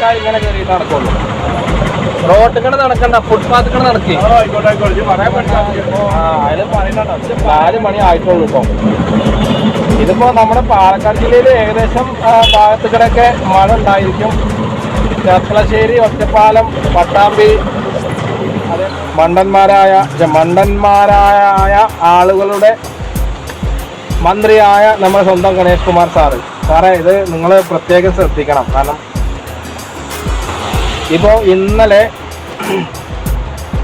ആൾക്കാർ ഇങ്ങനെ കയറി നടക്കുള്ളൂ. റോട്ടിൽ കൂടെ നടക്കണ്ട ഫുട്പാത്ത് കൂടെ നടക്കി. നാല് മണി ആയിട്ടുള്ളൂ ഇപ്പം. ഇതിപ്പോ നമ്മുടെ പാലക്കാട് ജില്ലയിൽ ഏകദേശം ഭാഗത്തുകളൊക്കെ ഭാഗത്ത് കൂടെയൊക്കെ മഴ ഉണ്ടായിരിക്കും. ചെർപ്പളശ്ശേരി ഒറ്റപ്പാലം പട്ടാമ്പി മണ്ടന്മാരായ മണ്ടന്മാരായ ആളുകളുടെ മന്ത്രിയായ നമ്മുടെ സ്വന്തം ഗണേഷ് കുമാർ സാറ്. സാറേ ഇത് നിങ്ങൾ പ്രത്യേകം ശ്രദ്ധിക്കണം. കാരണം ഇപ്പോൾ ഇന്നലെ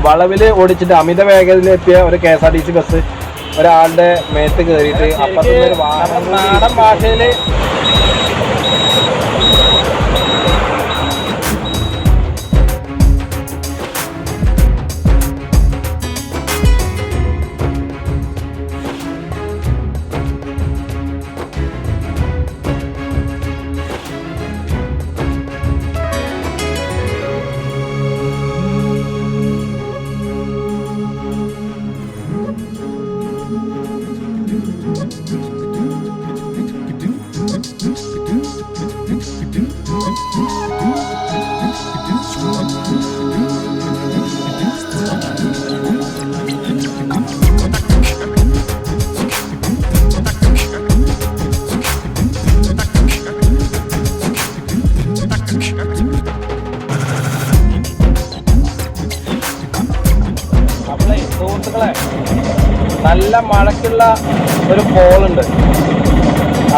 വളവിൽ ഓടിച്ചിട്ട് അമിത വേഗതയിലെത്തിയ ഒരു K S R T C bus ഒരാളുടെ മേത്ത് കയറിയിട്ട് അപ്പുറത്തുനിന്ന് ഒരു വാഹനം നാടൻ ഭാഷയിൽ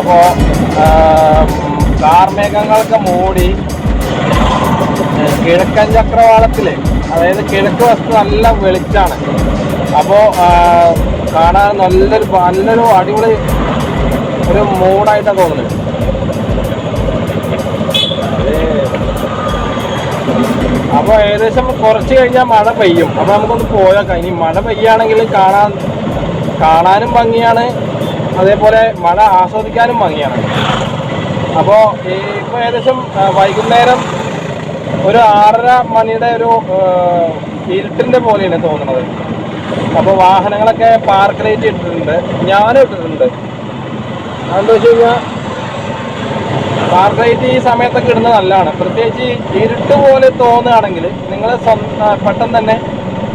അപ്പോൾ കാർമേഘങ്ങളൊക്കെ മൂടി കിഴക്കൻ ചക്രവാളത്തിൽ അതായത് കിഴക്ക് വസ്തു നല്ല വെളിച്ചാണ്. അപ്പോ കാണാൻ നല്ലൊരു നല്ലൊരു അടിപൊളി ഒരു മൂഡായിട്ടാണ് തോന്നുന്നത്. അപ്പോൾ ഏകദേശം കുറച്ച് കഴിഞ്ഞാൽ മഴ പെയ്യും. അപ്പോൾ നമുക്കൊന്ന് പോയേക്കാം. ഇനി മഴ പെയ്യാണെങ്കിൽ കാണാൻ കാണാനും ഭംഗിയാണ്. അതേപോലെ മഴ ആസ്വദിക്കാനും ഭംഗിയാണ്. അപ്പോൾ ഇപ്പോൾ ഏകദേശം വൈകുന്നേരം ഒരു ആറര മണിയുടെ ഒരു ഇരുട്ടിന്റെ പോലെയാണ് തോന്നുന്നത്. അപ്പോൾ വാഹനങ്ങളൊക്കെ പാർക്ക് ലൈറ്റ് ഇട്ടിട്ടുണ്ട് ഞാനും ഇട്ടിട്ടുണ്ട്. അതെന്താ വെച്ച് കഴിഞ്ഞാൽ പാർക്ക് ലൈറ്റ് ഈ സമയത്തൊക്കെ ഇടുന്നത് നല്ലതാണ്. പ്രത്യേകിച്ച് ഇരുട്ട് പോലെ തോന്നുകയാണെങ്കിൽ നിങ്ങൾ പെട്ടെന്ന് തന്നെ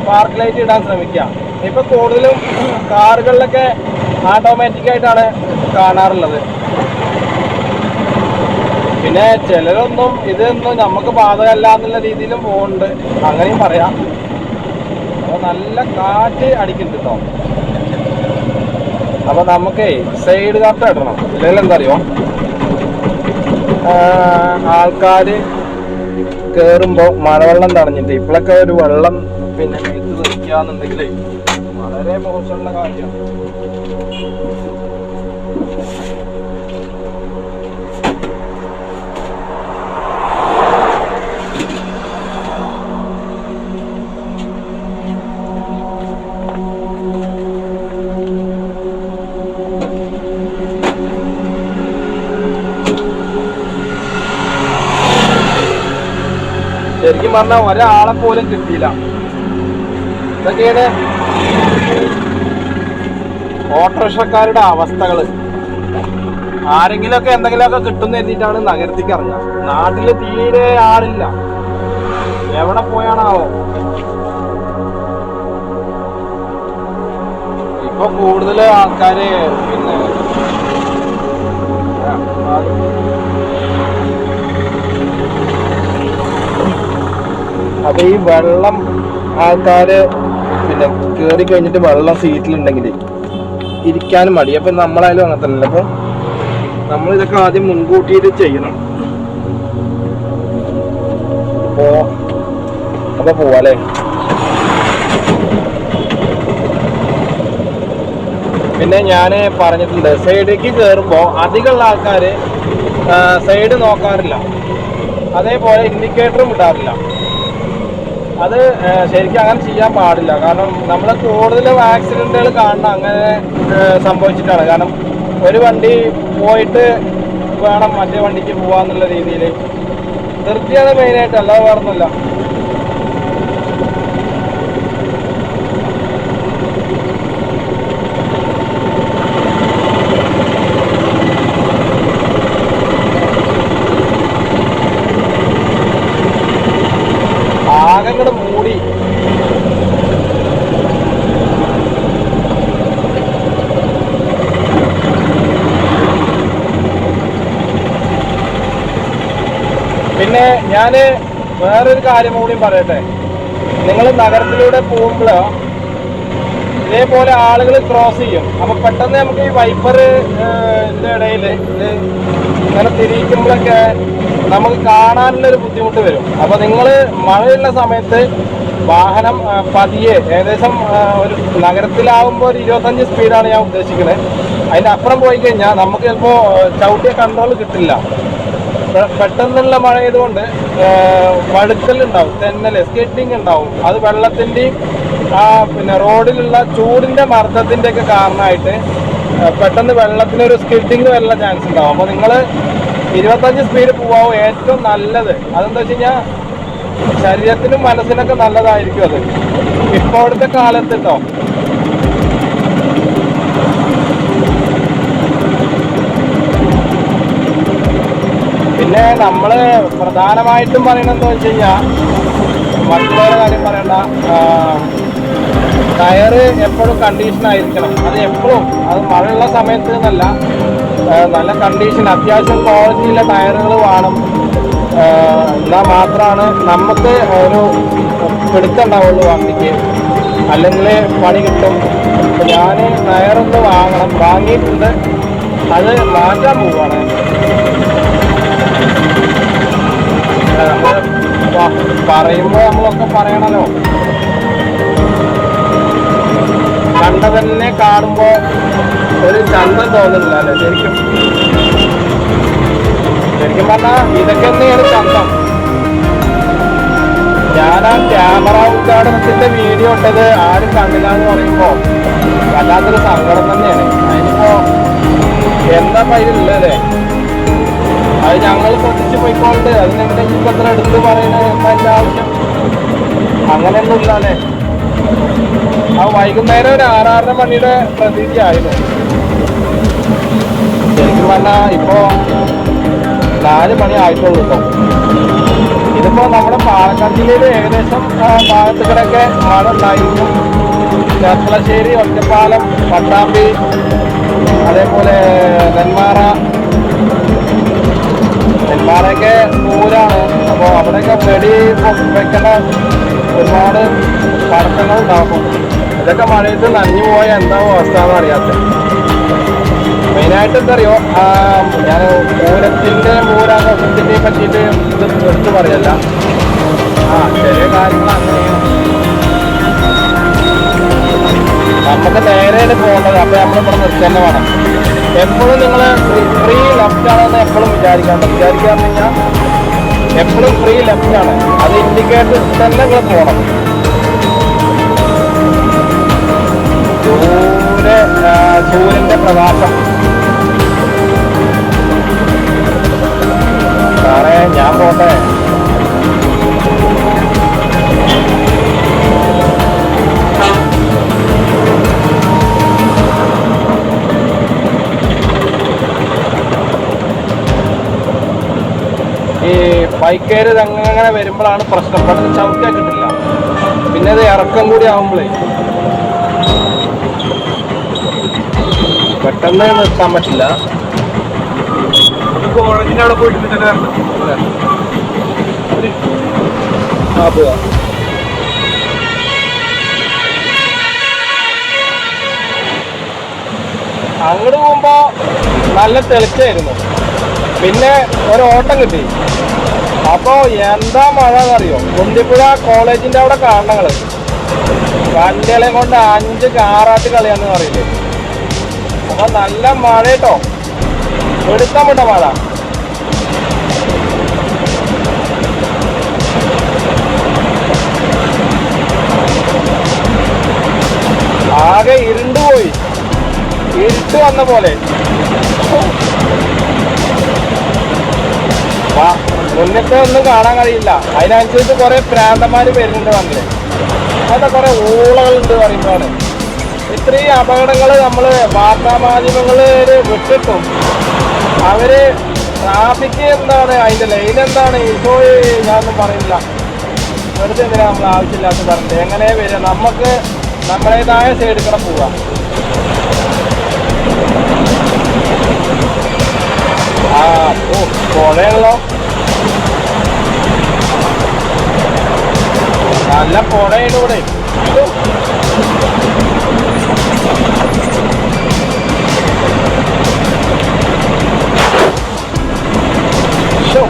പാർക്ക് ലൈറ്റ് ഇടാൻ ശ്രമിക്കുക. ഇപ്പം കൂടുതലും കാറുകളിലൊക്കെ ഓട്ടോമാറ്റിക് ആയിട്ടാണ് കാണാറുള്ളത്. പിന്നെ ചിലരൊന്നും ഇതൊന്നും നമുക്ക് ബാധകമല്ല എന്നുള്ള രീതിയിലും പോകുന്നുണ്ട്. അങ്ങനെയും പറയാം. അപ്പോൾ നല്ല കാറ്റ് അടിക്കുന്നുണ്ട് കേട്ടോ അപ്പൊ നമുക്കേ സൈഡ് കാർട്ട് ഇടണം. ഇല്ലെങ്കിൽ എന്താ അറിയോ ആൾക്കാർ കയറുമ്പോൾ മഴവെള്ളം തടഞ്ഞിട്ട് ഇപ്പോഴൊക്കെ ഒരു വെള്ളം പിന്നെ മേത്ത് എന്നുണ്ടെങ്കിൽ വളരെ മോശമുള്ള കാര്യമാണ്. ശരിക്കും പറഞ്ഞാൽ ഒരാളെ പോലും കിട്ടിയില്ല. ഇതൊക്കെയാണ് ഓട്ടോറിക്ഷക്കാരുടെ അവസ്ഥകൾ ആരെങ്കിലുമൊക്കെ എന്തെങ്കിലുമൊക്കെ കിട്ടുന്ന എഴുതിയിട്ടാണ് നഗരത്തിക്ക് ഇറങ്ങുക. നാട്ടിൽ തീരെ ആളില്ല. എവിടെ പോയാണാവോ. ഇപ്പൊ കൂടുതൽ ആൾക്കാര് പിന്നെ അപ്പൊ ഈ വെള്ളം ആൾക്കാര് പിന്നെ കേറി കഴിഞ്ഞിട്ട് വെള്ളം സീറ്റിലുണ്ടെങ്കിൽ ഇരിക്കാനും മടി. അപ്പൊ നമ്മളായാലും അങ്ങനെ തന്നെ അപ്പൊ നമ്മൾ ഇതൊക്കെ ആദ്യം മുൻകൂട്ടിയിട്ട് ചെയ്യണം. അപ്പോ അപ്പൊ പോവാല്ലേ? പിന്നെ ഞാൻ പറഞ്ഞിട്ടുണ്ട് സൈഡിലേക്ക് കയറുമ്പോൾ അധികമുള്ള ആൾക്കാർ സൈഡ് നോക്കാറില്ല. അതേപോലെ ഇൻഡിക്കേറ്ററും ഇടാറില്ല. അത് ശരിക്കും അങ്ങനെ ചെയ്യാൻ പാടില്ല. കാരണം നമ്മൾ കൂടുതൽ ആക്സിഡന്റുകൾ കാണണം അങ്ങനെ സംഭവിച്ചിട്ടാണ്. കാരണം ഒരു വണ്ടി പോയിട്ട് വേണം മറ്റേ വണ്ടിക്ക് പോവാന്നുള്ള രീതിയിൽ ധൃതിയാണ് മെയിനായിട്ട് അല്ലാതെ വേറൊന്നുമില്ല. ഞാൻ വേറൊരു കാര്യം കൂടി പറയട്ടെ. നിങ്ങൾ നഗരത്തിലൂടെ പോകുമ്പോൾ ഇതേപോലെ ആളുകൾ ക്രോസ് ചെയ്യും. അപ്പൊ പെട്ടെന്ന് നമുക്ക് ഈ വൈപ്പർ ഇടയിൽ ഇങ്ങനെ തിരിക്കുമ്പോഴൊക്കെ നമുക്ക് കാണാനുള്ളൊരു ബുദ്ധിമുട്ട് വരും. അപ്പൊ നിങ്ങൾ മഴയുള്ള സമയത്ത് വാഹനം പതിയെ ഏകദേശം ഒരു നഗരത്തിലാവുമ്പോൾ ഒരു ഇരുപത്തഞ്ച് സ്പീഡാണ് ഞാൻ ഉദ്ദേശിക്കുന്നത് അതിന്റെ അപ്പുറം പോയി കഴിഞ്ഞാൽ നമുക്ക് ചിലപ്പോൾ ചവിട്ടിയ കൺട്രോൾ കിട്ടില്ല. പെട്ടെന്നുള്ള മഴ ആയതുകൊണ്ട് വഴുക്കലുണ്ടാവും തെന്നൽ സ്കേറ്റിംഗ് ഉണ്ടാവും അത് വെള്ളത്തിന്റെയും ആ പിന്നെ റോഡിലുള്ള ചൂടിന്റെ മർദ്ദത്തിന്റെ ഒക്കെ കാരണമായിട്ട് പെട്ടെന്ന് വെള്ളത്തിനൊരു സ്കിഡിങ് വരാനുള്ള ചാൻസ് ഉണ്ടാവും അപ്പോൾ നിങ്ങൾ ഇരുപത്തഞ്ച് സ്പീഡ് പോവാവും ഏറ്റവും നല്ലത്. അതെന്താ വെച്ച് കഴിഞ്ഞാൽ ശരീരത്തിനും മനസ്സിനൊക്കെ നല്ലതായിരിക്കും അത്. ഇപ്പോഴത്തെ കാലത്ത് കേട്ടോ പിന്നെ നമ്മൾ പ്രധാനമായിട്ടും പറയണെന്ന് വെച്ച് കഴിഞ്ഞാൽ മറ്റുള്ളവരുടെ കാര്യം പറയണ്ട. ടയർ എപ്പോഴും കണ്ടീഷൻ ആയിരിക്കണം. അത് എപ്പോഴും അത് മഴയുള്ള സമയത്ത് എന്നല്ല നല്ല കണ്ടീഷൻ അത്യാവശ്യം ക്വാളിറ്റിയുള്ള ടയറുകൾ വേണം. എന്നാൽ മാത്രമാണ് നമുക്ക് ഒരു പിടുത്തുണ്ടാവുള്ളൂ വണ്ടിക്ക്. അല്ലെങ്കിൽ പണി കിട്ടും. ഞാൻ ടയറൊന്ന് വാങ്ങണം. വാങ്ങിയിട്ടുണ്ട്. അത് മാറ്റാൻ പോവുകയാണ് പറയുമ്പോ നമ്മളൊക്കെ പറയണല്ലോ. കണ്ട തന്നെ കാണുമ്പോ ഒരു ചന്തം തോന്നുന്നില്ല അല്ലേ ശരിക്കും? ശരിക്കും പറഞ്ഞാ ഇതൊക്കെ തന്നെയാണ് ചന്തം. ഞാൻ ആ ക്യാമറ ഉദ്ഘാടനത്തിന്റെ വീഡിയോ ഇട്ടത് ആരും കണ്ടില്ല എന്ന് പറയുമ്പോ വല്ലാത്തൊരു സങ്കടം തന്നെയാണ്. അതിനിപ്പോ എന്താ പൈലല്ലേ അത് ഞങ്ങൾ പൊട്ടിച്ച് പോയിക്കൊണ്ട്. അതിനെന്താ നിങ്ങൾക്ക് അത്ര എടുത്ത് എന്റെ ആവശ്യം. അങ്ങനെയൊന്നും ഇല്ല അല്ലേ ആ വൈകുന്നേരം ഒരു ആറാറര മണിയുടെ പ്രതീതി ആയിരുന്നു ശരിക്കും പറഞ്ഞാൽ ഇപ്പോ നാല് മണി ആയിട്ടുള്ളൂ ഇപ്പൊ. ഇതിപ്പോ നമ്മുടെ പാലക്കാട് ജില്ലയിൽ ഏകദേശം ഭാഗത്തുകളൊക്കെ മഴ ഉണ്ടായിരുന്നു. ചേർത്തലശ്ശേരി ഒറ്റപ്പാലം പട്ടാമ്പി അതേപോലെ നെന്മാറ നെന്മാറയൊക്കെ പൂരാണ് അപ്പോൾ അവിടെയൊക്കെ വെടി വെക്കുന്ന ഒരുപാട് പടക്കങ്ങൾ ഉണ്ടാകും ഇതൊക്കെ മഴയത്ത് നനഞ്ഞു പോയ എന്താവും അവസ്ഥ എന്ന് അറിയാത്ത. മെയിനായിട്ട് എന്തറിയോ ഞാൻ പൂരത്തിന്റെ പൂരാഘോഷത്തിന്റെ പറ്റിയിട്ട് ഇത് എടുത്തു പറയല്ല. ആ ചെറിയ കാര്യങ്ങൾ അങ്ങനെയാണ്. നമുക്ക് നേരെയാണ് പോകേണ്ടത്. അപ്പോൾ നമ്മൾ ഇവിടെ വേണം എപ്പോഴും നിങ്ങൾ ഫ്രീ ലെഫ്റ്റ് ആണെന്ന് എപ്പോഴും വിചാരിക്കാണ്ട് വിചാരിക്കാന്ന് കഴിഞ്ഞാൽ എപ്പോഴും ഫ്രീ ലെഫ്റ്റ് ആണ്. അത് ഇൻഡിക്കേറ്റർ തന്നെ നിങ്ങൾ പോകണം ആ, സൂര്യന്റെ പ്രകാശം. സാറേ ഞാൻ പോട്ടെ. ഈ ബൈക്കേര് അങ്ങനെ വരുമ്പോഴാണ് പ്രശ്നം പെട്ടെന്ന് ചവിട്ടിയാൽ കിട്ടില്ല. പിന്നെ അത് ഇറക്കം കൂടി ആവുമ്പോഴേ പെട്ടെന്ന് നിർത്താൻ പറ്റില്ല. ആ പോവാ. അങ്ങോട്ട് പോകുമ്പോ നല്ല തെളിച്ചായിരുന്നു. പിന്നെ ഒരു ഓട്ടം കിട്ടി. അപ്പോ എന്താ മഴ എന്നറിയോ കുന്തിപ്പുഴ കോളേജിന്റെ അവിടെ കാണണങ്ങൾ വണ്ടികളെ കൊണ്ട് അഞ്ച് കാറാട്ട് കളിയാന്ന് പറയില്ലേ? അപ്പൊ നല്ല മഴ കേട്ടോ എടുക്കാൻ വിട്ട മഴ. ആകെ ഇരുണ്ടുപോയി. ഇരുട്ട് വന്ന പോലെ. മുന്നത്തെ ഒന്നും കാണാൻ കഴിയില്ല. അതിനനുസരിച്ച് കുറെ പ്രാന്തന്മാര് വരുന്നുണ്ട് വന്നില്ല അങ്ങനത്തെ കുറെ ഊളകളുണ്ട് പറയുമ്പോഴാണ് ഇത്രയും അപകടങ്ങൾ നമ്മൾ വാർത്താ മാധ്യമങ്ങൾ വിട്ടിട്ടും അവർ ട്രാഫിക് എന്താണ് അതിന്റെ ലൈൻ എന്താണ് ഇപ്പോ ഞാനൊന്നും പറയുന്നില്ല. വെറുതെ എന്തിനാ നമ്മൾ ആവശ്യമില്ലാത്ത പറഞ്ഞത് എങ്ങനെ വരിക? നമുക്ക് നമ്മുടേതായ സൈഡിൽ കൂടെ പോവാം. ആ ഓ പുഴയുള്ളോ നല്ല പുഴയുടെ ശ്ശോ.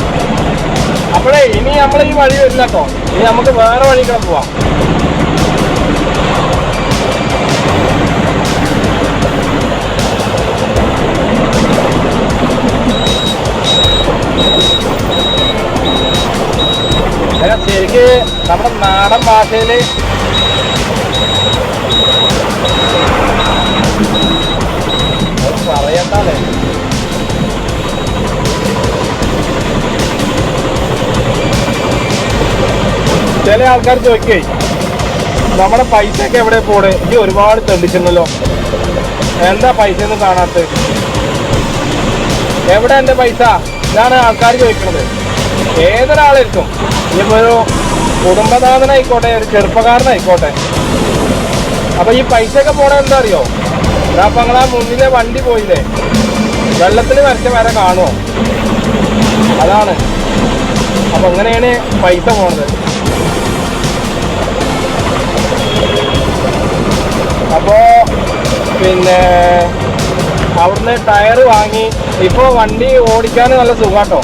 അപ്പോഴേ ഇനി നമ്മൾ ഈ വഴി വരില്ല കേട്ടോ. ഇനി നമുക്ക് വേറെ വഴി കൂടെ പോവാം ശരിക്ക് നമ്മുടെ നാടൻ ഭാഷയിൽ അത് പറയണ്ടാലേ ചില ആൾക്കാർ ചോദിക്കേ നമ്മുടെ പൈസ ഒക്കെ എവിടെ പോടെ ഈ ഒരുപാട് തെണ്ടിച്ചിട്ടുണ്ടല്ലോ. എന്താ പൈസ ഒന്നും കാണാത്ത? എവിടെ എന്റെ പൈസ? ഇതാണ് ആൾക്കാർ ചോദിക്കുന്നത് ഏതൊരാളായിരിക്കും? ഇനിയിപ്പോ ഒരു കുടുംബനാഥനായിക്കോട്ടെ ഒരു ചെറുപ്പക്കാരനായിക്കോട്ടെ. അപ്പൊ ഈ പൈസ ഒക്കെ പോണ എന്താ അറിയോ അപ്പൊ നിങ്ങൾ ആ മുന്നിലെ വണ്ടി പോയില്ലേ? വെള്ളത്തിൽ വരച്ച വരെ കാണുമോ അതാണ്. അപ്പൊ അങ്ങനെയാണ് പൈസ പോണത്. അപ്പോ പിന്നെ അവിടുന്ന് ടയർ വാങ്ങി ഇപ്പൊ വണ്ടി ഓടിക്കാൻ നല്ല സുഖാട്ടോ.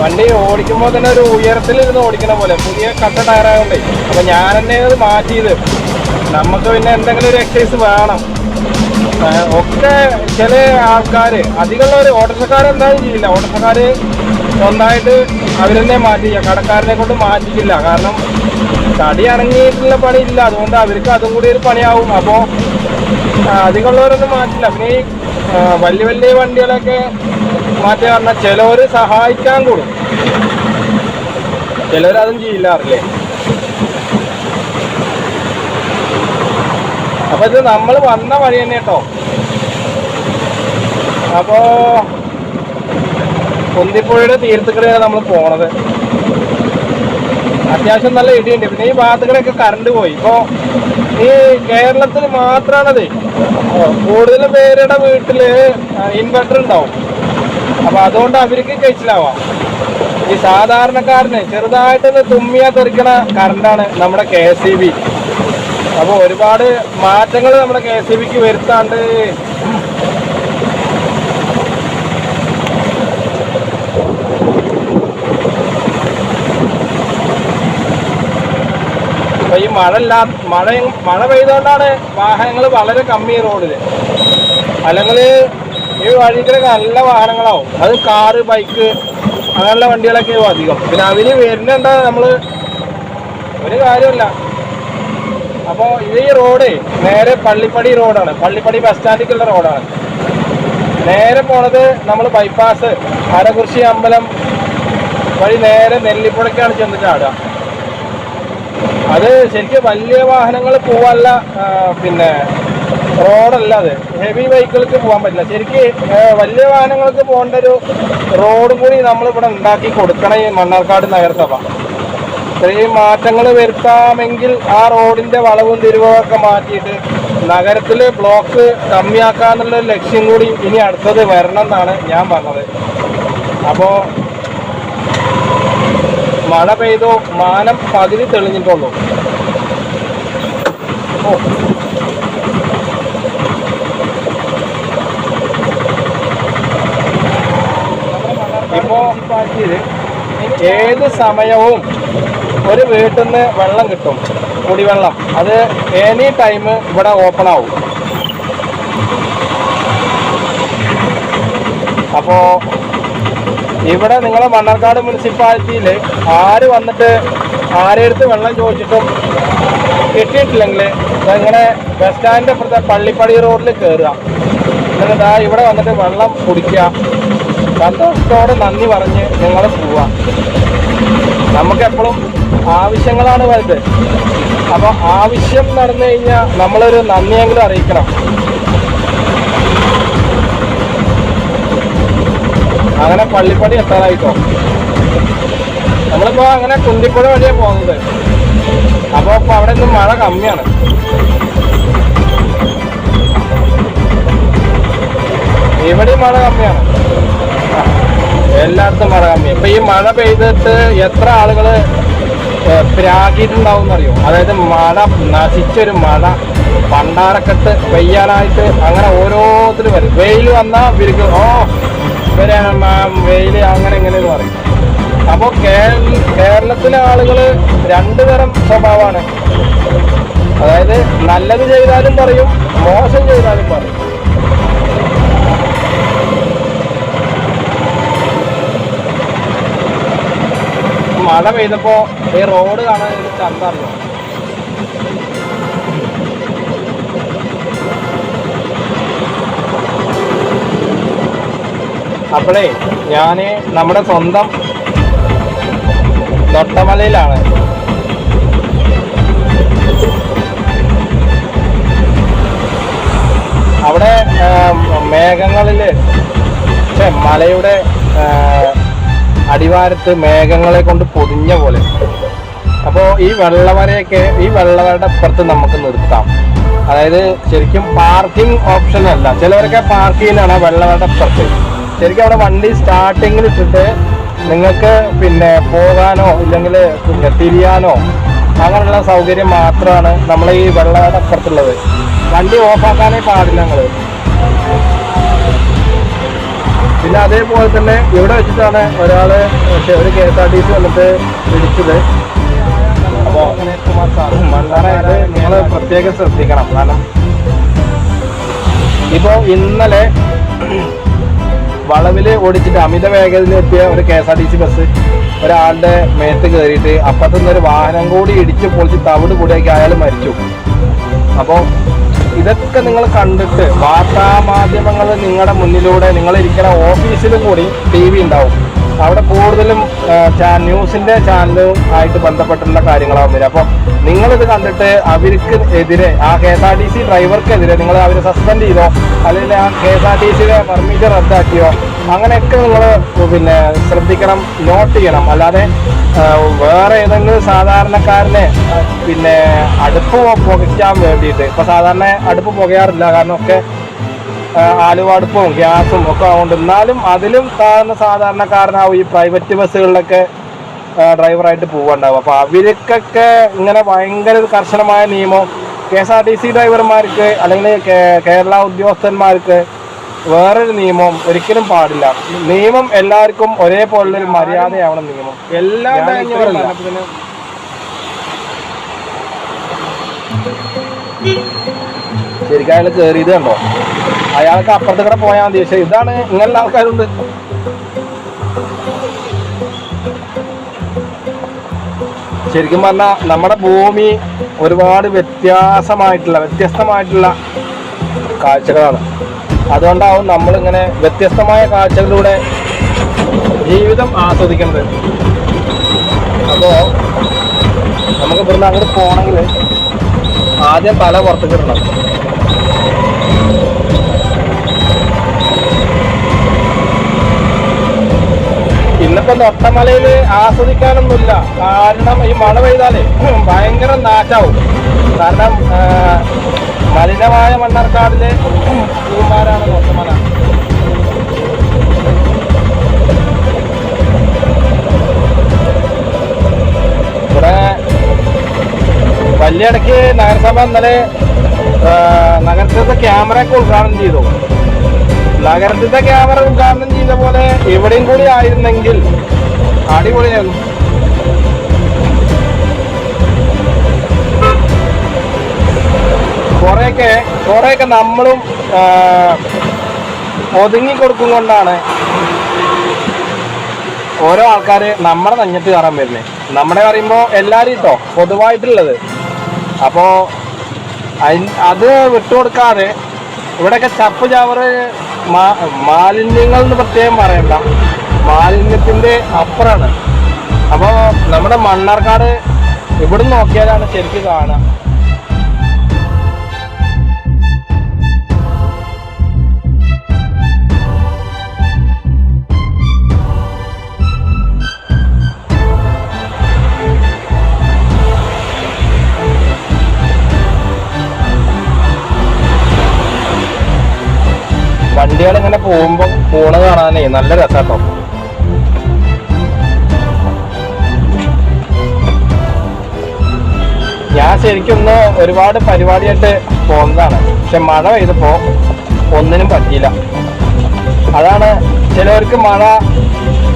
വണ്ടി ഓടിക്കുമ്പോൾ തന്നെ ഒരു ഉയരത്തിൽ ഉയരത്തിലിരുന്ന് ഓടിക്കണ പോലെ പുതിയ കട്ട ടയറായോണ്ടേ അപ്പൊ ഞാൻ തന്നെ അത് മാറ്റിയത്. നമുക്ക് പിന്നെ എന്തെങ്കിലും ഒരു എക്സസൈസ് വേണം. ഒക്കെ ചില ആൾക്കാര് അധികമുള്ളവർ ഓട്ടോറിക്ഷക്കാർ എന്തായാലും ചെയ്യില്ല. ഓട്ടോറിക്ഷക്കാര് സ്വന്തമായിട്ട് അവരെന്നെ മാറ്റില്ല കടക്കാരനെ കൊണ്ട് മാറ്റിക്കില്ല കാരണം തടി അണങ്ങിയിട്ടുള്ള പണി ഇല്ല അതുകൊണ്ട് അവർക്ക് അതും കൂടി ഒരു പണിയാവും. അപ്പോൾ അധികമുള്ളവരൊന്നും മാറ്റില്ല. പിന്നെ ഈ വലിയ വലിയ വണ്ടികളൊക്കെ മാറ്റി പറഞ്ഞാൽ ചിലവർ സഹായിക്കാൻ കൂടും. ചിലവരതും ചെയ്യില്ലാറില്ലേ അപ്പൊ ഇത് നമ്മൾ വന്ന വഴി തന്നെ കേട്ടോ അപ്പോ കുന്തിപ്പുഴയുടെ തീരത്തുകൂടെയാണ് നമ്മൾ പോണത്. അത്യാവശ്യം നല്ല ഇടിയുണ്ട്. പിന്നെ ഈ ഭാഗത്തുകൂടെയൊക്കെ കറണ്ട് പോയി. ഇപ്പോ ഈ കേരളത്തിൽ മാത്രമാണത് കൂടുതലും പേരുടെ വീട്ടിൽ ഇൻവെർട്ടർ ഉണ്ടാവും. അപ്പൊ അതുകൊണ്ട് അവർക്ക് കഴിച്ചിലാവാം ഈ സാധാരണക്കാരന് ചെറുതായിട്ടൊന്ന് തുമ്മിയാ തെറിക്കണ കറണ്ടാണ് നമ്മുടെ കെ എസ് ഇ ബി. അപ്പൊ ഒരുപാട് മാറ്റങ്ങൾ നമ്മുടെ കെ എസ് ഇ ബിക്ക് വരുത്താണ്ട്. അപ്പൊ ഈ മഴ ഇല്ലാ മഴ മഴ പെയ്തുകൊണ്ടാണ് വാഹനങ്ങൾ വളരെ കമ്മി റോഡിൽ. അല്ലെങ്കിൽ ഈ വഴിക്കിലൊക്കെ നല്ല വാഹനങ്ങളാവും. അത് കാറ് ബൈക്ക് അങ്ങനെയുള്ള വണ്ടികളൊക്കെ ആവും അധികം. പിന്നെ അവർ വരുന്നുണ്ടാ നമ്മൾ? ഒരു കാര്യമില്ല അപ്പോൾ ഈ റോഡ് നേരെ പള്ളിപ്പടി റോഡാണ്. പള്ളിപ്പടി ബസ് സ്റ്റാൻഡിലേക്കുള്ള റോഡാണ്. നേരെ പോണത് നമ്മൾ ബൈപ്പാസ് അരകുറിശി അമ്പലം വഴി നേരെ നെല്ലിപ്പുഴയ്ക്കാണ് ചെന്ന് ചാടുക. അത് ശരിക്കും വലിയ വാഹനങ്ങൾ പോവാനുള്ള പിന്നെ റോഡല്ല അത് ഹെവി വെഹിക്കിൾക്ക് പോകാൻ പറ്റില്ല. ശരിക്ക് വലിയ വാഹനങ്ങൾക്ക് പോകേണ്ട ഒരു റോഡും കൂടി നമ്മളിവിടെ ഉണ്ടാക്കി കൊടുക്കണം ഈ മണ്ണാർക്കാട് നഗരസഭ. ഇത്രയും മാറ്റങ്ങൾ വരുത്താമെങ്കിൽ ആ റോഡിന്റെ വളവും തിരിവും ഒക്കെ മാറ്റിയിട്ട് നഗരത്തിൽ ബ്ലോക്ക് കമ്മിയാക്കാന്നുള്ള ലക്ഷ്യം കൂടി ഇനി അടുത്തത് വരണം എന്നാണ് ഞാൻ പറഞ്ഞത്. അപ്പോൾ മഴ പെയ്തോ മാനം പകുതി തെളിഞ്ഞിട്ടുള്ളൂ. ഓ ഇപ്പോ ഏത് സമയവും ഒരു വീട്ടിൽ നിന്ന് വെള്ളം കിട്ടും കുടിവെള്ളം. അത് എനി ടൈം ഇവിടെ ഓപ്പൺ ആവും. അപ്പോ ഇവിടെ നിങ്ങളെ മണ്ണാർക്കാട് മുനിസിപ്പാലിറ്റിയിൽ ആര് വന്നിട്ട് ആരെടുത്ത് വെള്ളം ചോദിച്ചിട്ടും കിട്ടിയിട്ടില്ലെങ്കിൽ നിങ്ങളെ ബസ് സ്റ്റാൻഡിന്റെ അപ്പുറത്തെ പള്ളിപ്പടി റോഡിൽ കയറുക എന്നിട്ട് ഇവിടെ വന്നിട്ട് വെള്ളം കുടിക്കുക. സന്തോഷത്തോടെ നന്ദി പറഞ്ഞ് നിങ്ങൾ പോവാ. നമുക്ക് എപ്പോഴും ആവശ്യങ്ങളാണ് വലുത്. അപ്പോൾ ആവശ്യം നടന്നു കഴിഞ്ഞാൽ നമ്മളൊരു നന്ദിയെങ്കിലും അറിയിക്കണം. അങ്ങനെ പള്ളിപ്പടി എത്താറായിട്ടോ? നമ്മളിപ്പോ അങ്ങനെ കുന്തിപ്പുഴ വഴിയാ പോകുന്നത്. അപ്പൊ ഇപ്പൊ അവിടെ നിന്ന് മഴ കമ്മിയാണ്. ഇവിടെ മഴ കമ്മിയാണ്. എല്ലായിടത്തും മഴ കമ്മി ഇപ്പൊ ഈ മഴ പെയ്തിട്ട് എത്ര ആളുകൾ പ്രാഗിയിട്ടുണ്ടാവും എന്നറിയോ അതായത് മഴ നശിച്ചൊരു മഴ പണ്ടാരക്കെട്ട് പെയ്യാനായിട്ട് അങ്ങനെ ഓരോരുത്തർ വരും. വെയിൽ വന്നാൽ ഇവർക്ക് ഓ ഇവരാണ് മാം വെയിൽ അങ്ങനെ ഇങ്ങനെ എന്ന് പറയും. അപ്പോൾ കേരള കേരളത്തിലെ ആളുകൾ രണ്ടു തരം സ്വഭാവമാണ്. അതായത് നല്ലത് ചെയ്താലും പറയും മോശം ചെയ്താലും പറയും. മഴ പെയ്തപ്പോ ഈ റോഡ് കാണാൻ എനിക്ക് ചന്ത അറിയോ. അപ്പോഴേ ഞാൻ നമ്മുടെ സ്വന്തം തൊട്ടമലയിലാണ് അവിടെ മേഘങ്ങളിൽ മലയുടെ അടിവാരത്ത് മേഘങ്ങളെ കൊണ്ട് പൊതിഞ്ഞ പോലെ. അപ്പോൾ ഈ വെള്ളവരയൊക്കെ ഈ വെള്ളവരയുടെ അപ്പുറത്ത് നമുക്ക് നിർത്താം. അതായത് ശരിക്കും പാർക്കിംഗ് ഓപ്ഷൻ അല്ല. ചിലവരൊക്കെ പാർക്ക് ചെയ്യുന്നതാണ് അപ്പുറത്ത്. ശരിക്കും അവിടെ വണ്ടി സ്റ്റാർട്ടിങ്ങിൽ ഇട്ടിട്ട് നിങ്ങൾക്ക് പിന്നെ പോകാനോ ഇല്ലെങ്കിൽ പിന്നെ തിരിയാനോ അങ്ങനെയുള്ള സൗകര്യം മാത്രമാണ് നമ്മൾ ഈ വെള്ളവരയുടെ അപ്പുറത്തുള്ളത്. വണ്ടി ഓഫാക്കാനേ പാടില്ല ഞങ്ങൾ പിന്നെ അതേപോലെ തന്നെ ഇവിടെ വെച്ചിട്ടാണ് ഒരാൾ ഒരു K S R T C വന്നിട്ട് പിടിച്ചത് അപ്പോൾ മണ്ണാറായത് നിങ്ങൾ പ്രത്യേകം ശ്രദ്ധിക്കണം. കാരണം ഇപ്പോൾ ഇന്നലെ വളവിൽ ഓടിച്ചിട്ട് അമിത വേഗതയിൽ എത്തിയ ഒരു K S R T C bus ഒരാളുടെ മേത്ത് കയറിയിട്ട് അപ്പുറത്തുനിന്ന് ഒരു വാഹനം കൂടി ഇടിച്ച് പൊളിച്ച് തവിട് കൂടിയൊക്കെ അയാൾ മരിച്ചു. അപ്പോൾ ഇതൊക്കെ നിങ്ങൾ കണ്ടിട്ട് വാർത്താ മാധ്യമങ്ങൾ നിങ്ങളുടെ മുന്നിലൂടെ നിങ്ങൾ ഇരിക്കുന്ന ഓഫീസിലും കൂടി ടി വി ഉണ്ടാവും. അവിടെ കൂടുതലും ന്യൂസിന്റെ ചാനലും ആയിട്ട് ബന്ധപ്പെട്ടുള്ള കാര്യങ്ങളാവും വരിക അപ്പം നിങ്ങളിത് കണ്ടിട്ട് അവർക്ക് എതിരെ ആ K S R T C ഡ്രൈവർക്കെതിരെ നിങ്ങൾ അവരെ സസ്പെൻഡ് ചെയ്തോ അല്ലെങ്കിൽ ആ കെ എസ് ആർ ടി സിയുടെ പെർമിഷൻ റദ്ദാക്കിയോ അങ്ങനെയൊക്കെ നിങ്ങൾ പിന്നെ ശ്രദ്ധിക്കണം നോട്ട് ചെയ്യണം. അല്ലാതെ വേറെ ഏതെങ്കിലും സാധാരണക്കാരനെ പിന്നെ അടുപ്പ് പുകയ്ക്കാൻ വേണ്ടിയിട്ട്. ഇപ്പം സാധാരണ അടുപ്പ് പുകയാറില്ല. കാരണം ഒക്കെ ആലുവടുപ്പും ഗ്യാസും ഒക്കെ ആവുന്നുണ്ട് എന്നാലും അതിലും താഴ്ന്ന സാധാരണക്കാരനാവും ഈ പ്രൈവറ്റ് ബസ്സുകളിലൊക്കെ ഡ്രൈവറായിട്ട് പോവുണ്ടാവും അപ്പോൾ അവർക്കൊക്കെ ഇങ്ങനെ ഭയങ്കര കർശനമായ നിയമം. K S R T C ഡ്രൈവർമാർക്ക് അല്ലെങ്കിൽ കേരള ഉദ്യോഗസ്ഥന്മാർക്ക് വേറൊരു നിയമവും ഒരിക്കലും പാടില്ല. നിയമം എല്ലാവർക്കും ഒരേപോലുള്ളൊരു മര്യാദയാവണം നിയമം. എല്ലാ ബാങ്കുകളും ശരിക്കും അയാൾ കയറിയത് കണ്ടോ? അയാൾക്ക് അപ്പുറത്ത് കൂടെ പോയാൽ മതി. പക്ഷെ ഇതാണ് ഇങ്ങനെയുള്ള ആൾക്കാരുണ്ട്. ശരിക്കും പറഞ്ഞാൽ നമ്മുടെ ഭൂമി ഒരുപാട് വ്യത്യാസമായിട്ടുള്ള വ്യത്യസ്തമായിട്ടുള്ള കാഴ്ചകളാണ്. അതുകൊണ്ടാവും നമ്മളിങ്ങനെ വ്യത്യസ്തമായ കാഴ്ചകളിലൂടെ ജീവിതം ആസ്വദിക്കുന്നത്. അപ്പോൾ നമുക്ക് ഇവിടുന്ന് അങ്ങോട്ട് പോകണമെങ്കിൽ ആദ്യം തല പുറത്തേക്ക് ഇടണം. ഇന്നിപ്പോ തൊട്ടമലയിൽ ആസ്വദിക്കാനൊന്നുമില്ല. കാരണം ഈ മഴ പെയ്താലേ ഭയങ്കര നാറ്റാവും. കാരണം മലിനമായ മണ്ണാർക്കാടിലെ പൂമാരാണ് തൊട്ടമല ഇവിടെ വലിയടയ്ക്ക് നഗരസഭ ഇന്നലെ നഗരത്തിലത്തെ ക്യാമറ ഒക്കെ ഉദ്ഘാടനം ചെയ്തു. നഗരത്തിലത്തെ ക്യാമറ ഉദ്ഘാടനം ചെയ്ത പോലെ എവിടെയും കൂടി ആയിരുന്നെങ്കിൽ അടിപൊളിയായിരുന്നു. കുറെയൊക്കെ കുറെയൊക്കെ നമ്മളും ഒതുങ്ങി കൊടുക്കും കൊണ്ടാണ് ഓരോ ആൾക്കാര് നമ്മളെ നഞ്ഞിട്ട് കയറാൻ വരുന്നത് നമ്മുടെ പറയുമ്പോൾ എല്ലാവരും കേട്ടോ പൊതുവായിട്ടുള്ളത്. അപ്പോൾ അത് വിട്ടുകൊടുക്കാതെ ഇവിടെയൊക്കെ ചപ്പ് ചവറ് മാലിന്യങ്ങൾ എന്ന് പ്രത്യേകം പറയണ്ട. മാലിന്യത്തിന്റെ അപ്പുറമാണ് അപ്പോൾ നമ്മുടെ മണ്ണാർക്കാട് ഇവിടുന്ന് നോക്കിയാലാണ് ശരിക്കും കാണുക പോകുമ്പോൾ പോണ കാണാനേ നല്ല രസാട്ടോ. ഞാൻ ശരിക്കും ഒരുപാട് പരിപാടിയായിട്ട് പോകുന്നതാണ് പക്ഷെ മഴ പെയ്തപ്പോ ഒന്നിനും പറ്റിയില്ല. അതാണ് ചിലവർക്ക് മഴ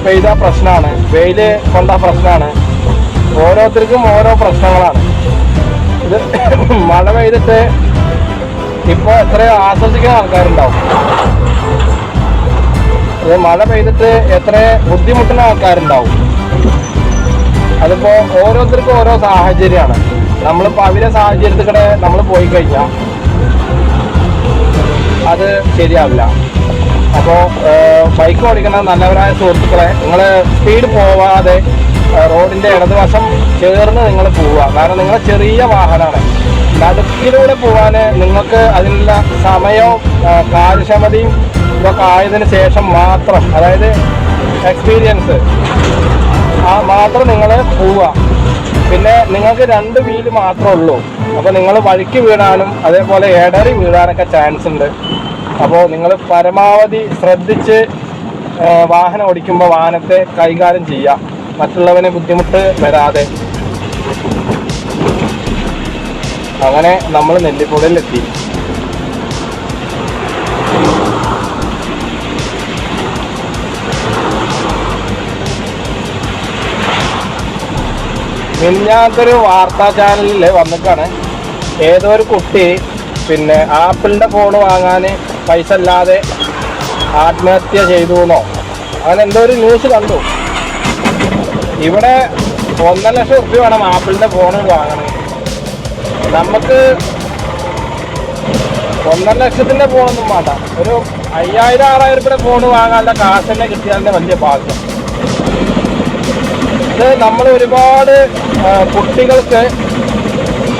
പെയ്ത പ്രശ്നമാണ് വെയിൽ കൊണ്ട പ്രശ്നമാണ് ഓരോരുത്തർക്കും ഓരോ പ്രശ്നങ്ങളാണ്. ഇത് മഴ പെയ്തിട്ട് ഇപ്പോൾ എത്രയോ ആസ്വദിക്കുന്ന ആൾക്കാരുണ്ടാവും. ഇത് മഴ പെയ്തിട്ട് എത്ര ബുദ്ധിമുട്ടുന്ന ആൾക്കാരുണ്ടാവും. അതിപ്പോ ഓരോരുത്തർക്കും ഓരോ സാഹചര്യമാണ്. നമ്മളിപ്പോ അവരെ സാഹചര്യത്തിൽ കൂടെ നമ്മൾ പോയി കഴിഞ്ഞാൽ അത് ശരിയാവില്ല. അപ്പോൾ ബൈക്ക് ഓടിക്കുന്ന നല്ലവരായ സുഹൃത്തുക്കളെ നിങ്ങൾ സ്പീഡ് പോവാതെ റോഡിന്റെ ഇടതുവശം ചേർന്ന് നിങ്ങൾ പോവുക. കാരണം നിങ്ങൾ ചെറിയ വാഹനമാണ് നടുക്കിലൂടെ പോവാൻ നിങ്ങൾക്ക് അതിനുള്ള സമയവും കാര്യക്ഷമതയും ഇതൊക്കെ ആയതിനു ശേഷം മാത്രം അതായത് എക്സ്പീരിയൻസ് ആ മാത്രം നിങ്ങൾ പോവുക. പിന്നെ നിങ്ങൾക്ക് രണ്ട് വീൽ മാത്രമേ ഉള്ളൂ. അപ്പോൾ നിങ്ങൾ വഴിക്ക് വീഴാനും അതേപോലെ ഇടറി വീഴാനൊക്കെ ചാൻസ് ഉണ്ട്. അപ്പോൾ നിങ്ങൾ പരമാവധി ശ്രദ്ധിച്ച് വാഹനം ഓടിക്കുമ്പോൾ വാഹനത്തെ കൈകാര്യം ചെയ്യുക. മറ്റുള്ളവന് ബുദ്ധിമുട്ട് വരാതെ. അങ്ങനെ നമ്മൾ നെല്ലിപ്പുഴയിലെത്തി. മിനിഞ്ഞാത്തൊരു വാർത്താ ചാനലിൽ വന്നിട്ടാണ് ഏതോ ഒരു കുട്ടി പിന്നെ ആപ്പിളിന്റെ ഫോൺ വാങ്ങാൻ പൈസ അല്ലാതെ ആത്മഹത്യ ചെയ്തു എന്നോ അങ്ങനെ എന്തോ ഒരു ന്യൂസ് കണ്ടു. ഇവിടെ ഒന്നര ലക്ഷം റുപ്യ വേണം ആപ്പിളിന്റെ ഫോൺ വാങ്ങണം നമുക്ക് ഒന്നര ലക്ഷത്തിന്റെ ഫോണൊന്നും വേണ്ട. ഒരു അയ്യായിരം ആറായിരം രൂപയുടെ ഫോൺ വാങ്ങാനുള്ള കാശ് തന്നെ വലിയ ഭാഗ്യം. ഇത് നമ്മൾ ഒരുപാട് കുട്ടികൾക്ക്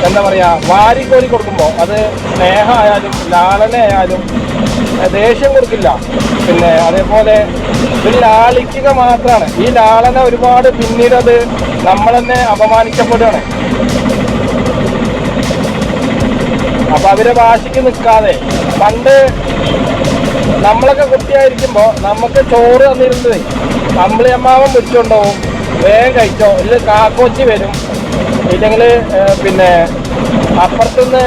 എന്താ പറയുക വാരിക്കോരി കൊടുക്കുമ്പോൾ അത് സ്നേഹമായാലും ലാളനയായാലും ദേഷ്യം കൊടുക്കില്ല. പിന്നെ അതേപോലെ ഒരു ലാളിക്കുക മാത്രമാണ് ഈ ലാളന ഒരുപാട് പിന്നീട് അത് നമ്മൾ തന്നെ അപമാനിക്കപ്പെടുകയാണ് അപ്പൊ അവരെ ഭാഷയ്ക്ക് നിൽക്കാതെ പണ്ട് നമ്മളൊക്കെ കുട്ടിയായിരിക്കുമ്പോൾ നമുക്ക് ചോറ് തന്നിരുന്നത് അമ്പിളി അമ്മാവൻ വേഗം കഴിച്ചോ. ഇല്ല കാക്കോച്ചി വരും. ഇല്ലെങ്കിൽ പിന്നെ അപ്പുറത്തുനിന്ന്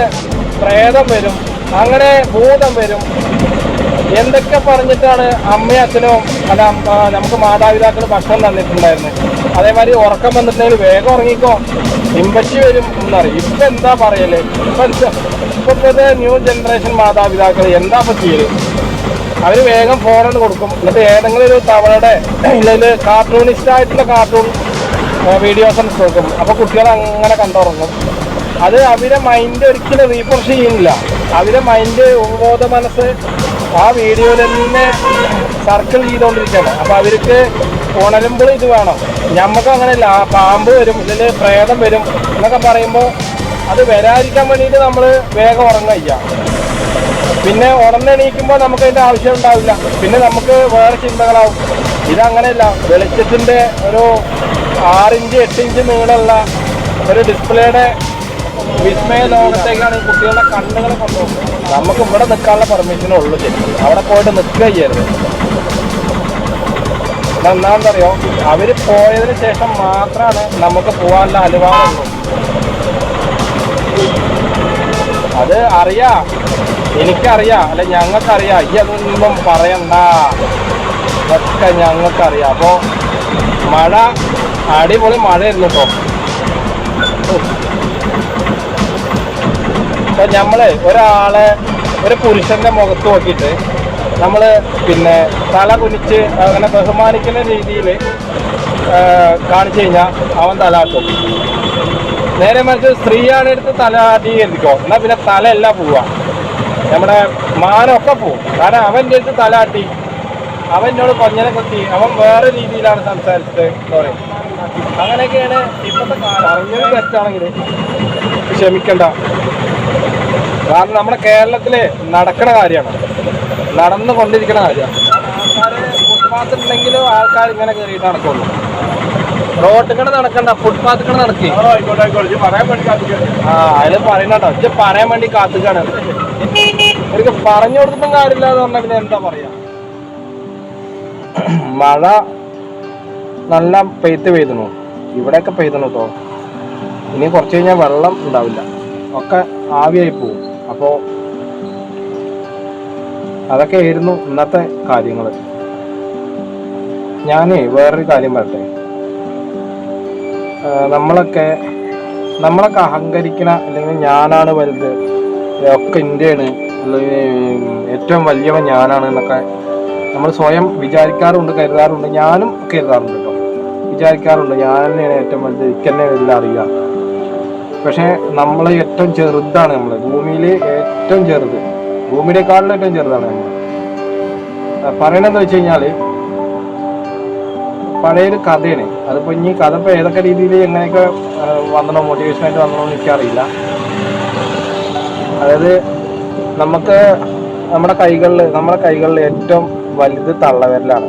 പ്രേതം വരും. അങ്ങനെ ഭൂതം വരും. എന്തൊക്കെ പറഞ്ഞിട്ടാണ് അമ്മയും അച്ഛനും അല്ല നമുക്ക് മാതാപിതാക്കൾ ഭക്ഷണം തന്നിട്ടുണ്ടായിരുന്നു? അതേമാതിരി ഉറക്കം വന്നിട്ടുണ്ടെങ്കിൽ വേഗം ഉറങ്ങിക്കോ. ഇമ്പച്ചി വരും എന്നറിയും. ഇപ്പൊ എന്താ പറയൽ? ഇപ്പൊ ഇപ്പോഴത്തെ ന്യൂ ജനറേഷൻ മാതാപിതാക്കൾ എന്താ പറ്റിയത് അവർ വേഗം ഫോണിന് കൊടുക്കും. എന്നിട്ട് ഏതെങ്കിലും ഒരു തവളയുടെ ഇല്ലെങ്കിൽ കാർട്ടൂണിസ്റ്റ് ആയിട്ടുള്ള കാർട്ടൂൺ വീഡിയോസ് നോക്കും അപ്പൊ കുട്ടികൾ അങ്ങനെ കണ്ടുറങ്ങും. അത് അവരെ മൈൻഡ് ഒരിക്കലും റീഫ്രഷ് ചെയ്യുന്നില്ല. അവരെ മൈൻഡ് ഉപബോധ മനസ്സ് ആ വീഡിയോയിൽ തന്നെ സർക്കിൾ ചെയ്തുകൊണ്ടിരിക്കുകയാണ്. അപ്പൊ അവർക്ക് ഉണരുമ്പോൾ ഇത് വേണം. ഞമ്മക്ക് അങ്ങനെയല്ല പാമ്പ് വരും ഇല്ലെങ്കിൽ പ്രേതം വരും എന്നൊക്കെ പറയുമ്പോൾ അത് വരാതിരിക്കാൻ വേണ്ടിയിട്ട് നമ്മൾ വേഗം ഉറങ്ങുക പിന്നെ ഉണർന്നെണീക്കുമ്പോൾ നമുക്ക് അതിന്റെ ആവശ്യം ഉണ്ടാവില്ല. പിന്നെ നമുക്ക് വേറെ ചിന്തകളാവും. ഇതങ്ങനെയല്ല. വെളിച്ചത്തിന്റെ ഒരു ആറിഞ്ച് എട്ട് ഇഞ്ച് നീളമുള്ള ഒരു ഡിസ്പ്ലേയുടെ വിസ്മയ ലോകത്തേക്കാണ് ഈ കുട്ടികളുടെ കണ്ണുകൾ കൊണ്ടുപോകുന്നത്. നമുക്ക് ഇവിടെ നിൽക്കാനുള്ള പെർമിഷനേ ഉള്ളൂ ശരിക്കും. അവിടെ പോയിട്ട് നിൽക്കുക ചെയ്യരുത്. എന്താണെന്നറിയോ? അവർ പോയതിന് ശേഷം മാത്രമാണ് നമുക്ക് പോകാനുള്ള അനുവാദമുള്ളൂ അത് അറിയാം. എനിക്കറിയാം. അല്ല ഞങ്ങൾക്കറിയാം. ഈ അതൊന്നും പറയണ്ട. ഇതൊക്കെ ഞങ്ങൾക്കറിയാം. അപ്പോൾ മഴ അടിപൊളി മഴയായിരുന്നു കേട്ടോ ഇപ്പൊ നമ്മൾ ഒരാളെ ഒരു പുരുഷന്റെ മുഖത്ത് നോക്കിയിട്ട് നമ്മൾ പിന്നെ തല കുനിച്ച് അങ്ങനെ ബഹുമാനിക്കുന്ന രീതിയിൽ കാണിച്ചു കഴിഞ്ഞാൽ അവൻ തലാട്ടും നേരെ മറിച്ച് സ്ത്രീയാണ് എടുത്ത് തല ആട്ടീകരിക്കോ എന്നാൽ പിന്നെ തലയല്ല പോവുക നമ്മുടെ മാനൊക്കെ പോവും. കാരണം അവന്റെ അടുത്ത് തലാട്ടി. അവൻ എന്നോട് കൊഞ്ഞനെ കൊത്തി. അവൻ വേറെ രീതിയിലാണ് സംസാരിച്ചത് സോറി അങ്ങനെയൊക്കെയാണ് ഇപ്പോഴത്തെ കാലം. പറഞ്ഞത് തെറ്റാണെങ്കിൽ ക്ഷമിക്കണ്ട. കാരണം നമ്മുടെ കേരളത്തിൽ നടക്കണ കാര്യമാണ്. നടന്നു കൊണ്ടിരിക്കണ കാര്യമാണ്. ആൾക്കാര് ഫുട്പാത്ത് ഉണ്ടെങ്കിലും ആൾക്കാർ ഇങ്ങനെ കയറിയിട്ട് നടക്കുള്ളൂ. റോട്ടിൽ കൂടെ നടക്കണ്ട. ഫുട്പാത്തിൽ നടക്കേ. ആ അതിൽ ഇത് പറയാൻ വേണ്ടി കാത്തുക്കാണ്. എനിക്ക് പറഞ്ഞു കൊടുത്തിട്ടും കാര്യമില്ല എന്ന് പറഞ്ഞാൽ പിന്നെ എന്താ പറയാ? മഴ നല്ല പെയ്ത്ത് പെയ്തണു. ഇവിടെയൊക്കെ പെയ്തണു കേട്ടോ ഇനി കുറച്ച് കഴിഞ്ഞാൽ വെള്ളം ഉണ്ടാവില്ല. ഒക്കെ ആവിയായി പോകും അപ്പോൾ അതൊക്കെ ആയിരുന്നു ഇന്നത്തെ കാര്യങ്ങൾ ഞാനേ വേറൊരു കാര്യം പറയട്ടെ? നമ്മളൊക്കെ നമ്മളൊക്കെ അഹങ്കരിക്കണ അല്ലെങ്കിൽ ഞാനാണ് വലുത് ഒക്കെ ഇന്ത്യയാണ്. ഏറ്റവും വലിയവൻ ഞാനാണ് എന്നൊക്കെ നമ്മൾ സ്വയം വിചാരിക്കാറുണ്ട് കരുതാറുണ്ട്. ഞാനും കരുതാറുണ്ട് കേട്ടോ. വിചാരിക്കാറുണ്ട് ഞാൻ തന്നെയാണ് ഏറ്റവും വലുത് എനിക്ക് തന്നെ എല്ലാം അറിയാം പക്ഷേ നമ്മൾ ഏറ്റവും ചെറുതാണ് നമ്മൾ ഭൂമിയിൽ ഏറ്റവും ചെറുത്. ഭൂമിയുടെക്കാളിലും ഏറ്റവും ചെറുതാണ് നമ്മൾ പറയണെന്ന് വെച്ച് കഴിഞ്ഞാൽ പഴയൊരു കഥയാണ്. അതിപ്പോൾ ഇനി കഥ ഇപ്പോൾ ഏതൊക്കെ രീതിയിൽ എങ്ങനെയൊക്കെ വന്നണോ? മോട്ടിവേഷനായിട്ട് വന്നണോ എന്ന് എനിക്കറിയില്ല. അതായത് നമുക്ക് നമ്മുടെ കൈകളിൽ നമ്മുടെ കൈകളിൽ ഏറ്റവും വലുത് തള്ളവിരലാണ്.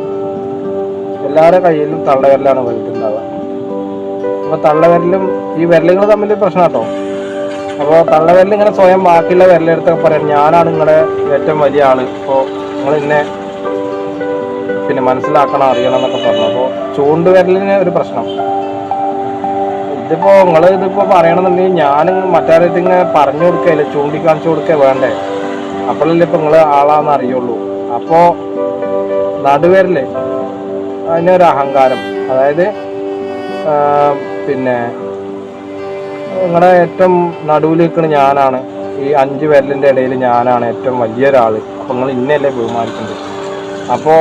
എല്ലാവരുടെ കയ്യിലും തള്ളവിരലാണ് വലുതുണ്ടാവുക അപ്പോൾ തള്ളവിരലും ഈ വിരലുകൾ തമ്മിൽ പ്രശ്നം കേട്ടോ. അപ്പോൾ തള്ളവിരൽ ഇങ്ങനെ സ്വയം ബാക്കിയുള്ള വിരലെടുത്തൊക്കെ പറയാം ഞാനാണ് നിങ്ങളുടെ ഏറ്റവും വലിയ ആൾ. ഇപ്പോൾ നിങ്ങൾ ഇന്നെ പിന്നെ മനസ്സിലാക്കണം അറിയണം എന്നൊക്കെ പറഞ്ഞു. അപ്പോൾ ചൂണ്ടുവിരലിന് ഒരു പ്രശ്നം. ഇതിപ്പോ നിങ്ങൾ ഇതിപ്പോ പറയണമെന്നുണ്ടെങ്കിൽ ഞാൻ മറ്റാരായിട്ട് ഇങ്ങനെ പറഞ്ഞു കൊടുക്കല്ലേ ചൂണ്ടിക്കാണിച്ചു കൊടുക്കുക വേണ്ടേ? അപ്പോഴല്ലേ ഇപ്പൊ നിങ്ങൾ ആളാന്ന് അറിയുള്ളൂ. അപ്പോ നടുവരൽ അതിനൊരു അഹങ്കാരം. അതായത് പിന്നെ നിങ്ങളുടെ ഏറ്റവും നടുവിൽ നിൽക്കുന്ന ഞാനാണ്. ഈ അഞ്ച് വിരലിന്റെ ഇടയിൽ ഞാനാണ് ഏറ്റവും വലിയൊരാൾ അപ്പൊ നിങ്ങൾ ഇന്നല്ലേ ബഹുമാനിക്കുന്നത് അപ്പോൾ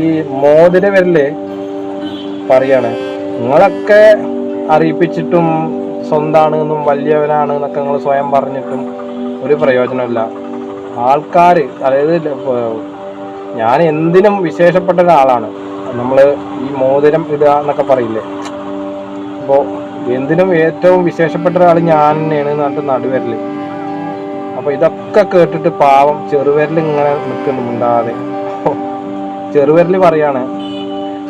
ഈ മോതിര വിരൽ പറയാണ് നിങ്ങളൊക്കെ അറിയിപ്പിച്ചിട്ടും സ്വന്താണ് എന്നും വലിയവനാണ് എന്നൊക്കെ നിങ്ങൾ സ്വയം പറഞ്ഞിട്ടും ഒരു പ്രയോജനമില്ല ആൾക്കാർ അതായത് ഞാൻ എന്തിനും വിശേഷപ്പെട്ട ഒരാളാണ്. നമ്മൾ ഈ മോതിരം ഇടുക എന്നൊക്കെ പറയില്ലേ? അപ്പോൾ എന്തിനും ഏറ്റവും വിശേഷപ്പെട്ട ഒരാൾ ഞാൻ തന്നെയാണ് എന്നിട്ട് നടുവരൽ. അപ്പോൾ ഇതൊക്കെ കേട്ടിട്ട് പാവം ചെറുവിരൽ ഇങ്ങനെ നിൽക്കുന്നു മിണ്ടാതെ. ചെറുവിരൽ പറയാണ്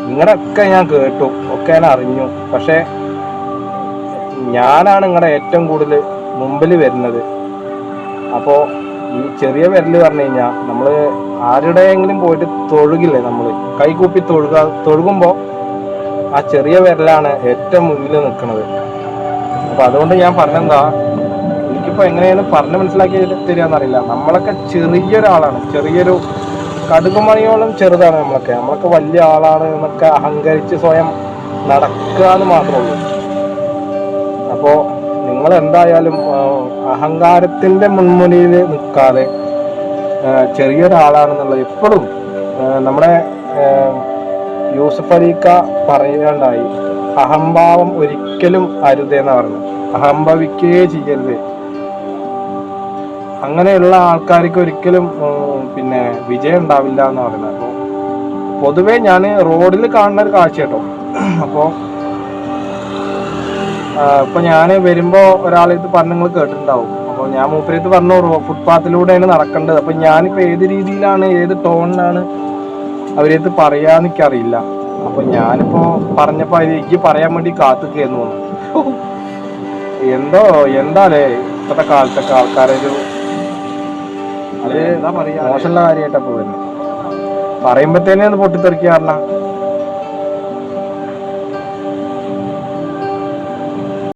നിങ്ങളൊക്കെ ഞാൻ കേട്ടു ഒക്കെ ഞാൻ അറിഞ്ഞു. പക്ഷേ ഞാനാണ് നിങ്ങളുടെ ഏറ്റവും കൂടുതൽ മുമ്പിൽ വരുന്നത്. അപ്പോൾ ഈ ചെറിയ വിരൽ പറഞ്ഞു കഴിഞ്ഞാൽ നമ്മൾ ആരുടെയെങ്കിലും പോയിട്ട് തൊഴുകില്ലേ നമ്മൾ കൈകൂപ്പി തൊഴുക തൊഴുകുമ്പോൾ ആ ചെറിയ വിരലാണ് ഏറ്റവും മുന്നിൽ നിൽക്കുന്നത് അപ്പോൾ അതുകൊണ്ട് ഞാൻ പറഞ്ഞെന്താ എനിക്കിപ്പോൾ എങ്ങനെയാണ് പറഞ്ഞ് മനസ്സിലാക്കി തരികയെന്നറിയില്ല നമ്മളൊക്കെ ചെറിയൊരാളാണ്. ചെറിയൊരു കടുകുമണിയോളം ചെറുതാണ് നമ്മളൊക്കെ. നമ്മളൊക്കെ വലിയ ആളാണ് എന്നൊക്കെ അഹങ്കരിച്ച് സ്വയം നടക്കുക എന്ന് മാത്രമേ ഉള്ളൂ. അപ്പോൾ നിങ്ങൾ എന്തായാലും അഹങ്കാരത്തിന്റെ മുൻമുനിയിൽ നിൽക്കാതെ ചെറിയൊരാളാണെന്നുള്ളത് എപ്പോഴും നമ്മുടെ യൂസഫ് അലീക്ക പറയുകയുണ്ടായി അഹംഭാവം ഒരിക്കലും അരുതെന്ന് പറഞ്ഞു അഹംഭവിക്കുകയേ ചെയ്യരുത്. അങ്ങനെയുള്ള ആൾക്കാർക്ക് ഒരിക്കലും പിന്നെ വിജയം ഉണ്ടാവില്ല എന്ന് പറയുന്നത്. അപ്പോൾ പൊതുവേ ഞാൻ റോഡിൽ കാണുന്ന ഒരു കാഴ്ച കേട്ടോ അപ്പോൾ ഇപ്പൊ ഞാൻ വരുമ്പോ ഒരാളിത് പറഞ്ഞ് നിങ്ങൾ കേട്ടിട്ടുണ്ടാവും. അപ്പോൾ ഞാൻ മൂപ്പരത്ത് പറഞ്ഞു ഫുട്പാത്തിലൂടെയാണ് നടക്കേണ്ടത്. അപ്പൊ ഞാനിപ്പോ ഏത് രീതിയിലാണ് ഏത് ടോണിലാണ് അവരത് പറയാന്ന് എനിക്കറിയില്ല. അപ്പൊ ഞാനിപ്പോ പറഞ്ഞപ്പോ അത് എനിക്ക് പറയാൻ വേണ്ടി കാത്തുകയെന്ന് തോന്നുന്നു എന്തോ എന്താലേ ഇപ്പത്തെ കാലത്തൊക്കെ ആൾക്കാരൊരു അത് മോശമുള്ള കാര്യമായിട്ടാ പോകുന്നത് പറയുമ്പത്തേനെ ഒന്ന് പൊട്ടിത്തെറിക്കാറില്ല